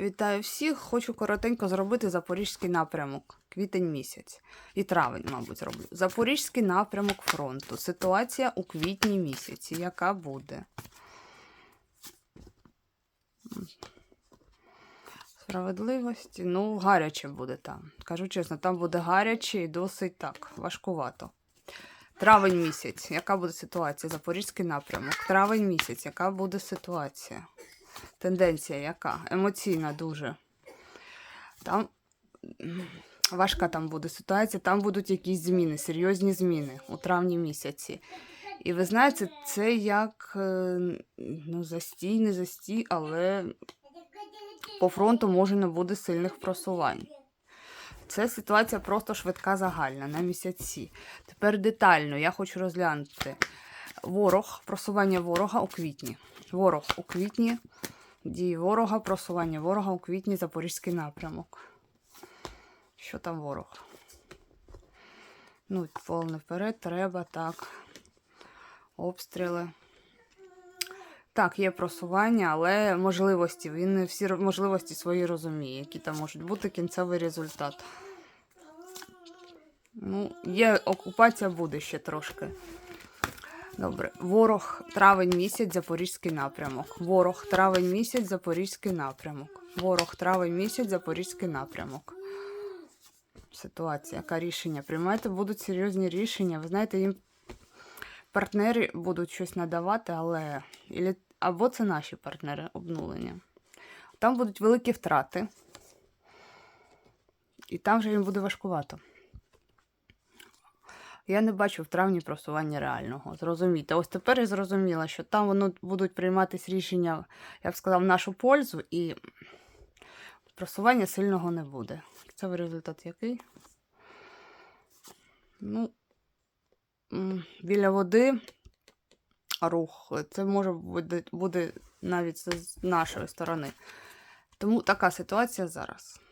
Вітаю всіх. Хочу коротенько зробити запорізький напрямок. Квітень місяць. І травень, мабуть, зроблю. Запорізький напрямок фронту. Ситуація у квітні місяці. Яка буде? Справедливості. Ну, гаряче буде там. Кажу чесно, там буде гаряче і досить так, важкувато. Травень місяць. Яка буде ситуація? Запорізький напрямок. Травень місяць. Яка буде ситуація? Тенденція яка? Емоційна дуже. Там важка там буде ситуація, там будуть якісь зміни, серйозні зміни у травні місяці. І ви знаєте, це як е, ну, застій, не застій, але по фронту може не буде сильних просувань. Це ситуація просто швидка загальна на місяці. Тепер детально я хочу розглянути ворог, просування ворога у квітні. Ворог у квітні, дії ворога, просування ворога у квітні, Запорізький напрямок. Що там ворог? Ну, повний вперед, треба, так. Обстріли. Так, є просування, але можливості. Він всі можливості свої розуміє, які там можуть бути кінцевий результат. Ну, є окупація буде ще трошки. Добре. Ворог травень місяць, Запорізький напрямок. Ворог травень місяць, Запорізький напрямок. Ворог травень місяць, Запорізький напрямок. Ситуація, яка рішення? Приймаєте, будуть серйозні рішення. Ви знаєте, їм партнери будуть щось надавати, але або це наші партнери обнулення. Там будуть великі втрати. І там вже їм буде важкувато. Я не бачу в травні просування реального. Зрозумійте. Ось тепер я зрозуміла, що там воно будуть прийматись рішення, я б сказав, в нашу пользу, і просування сильного не буде. Це результат який? Ну, біля води рух. Це може бути, буде навіть з нашої сторони. Тому така ситуація зараз.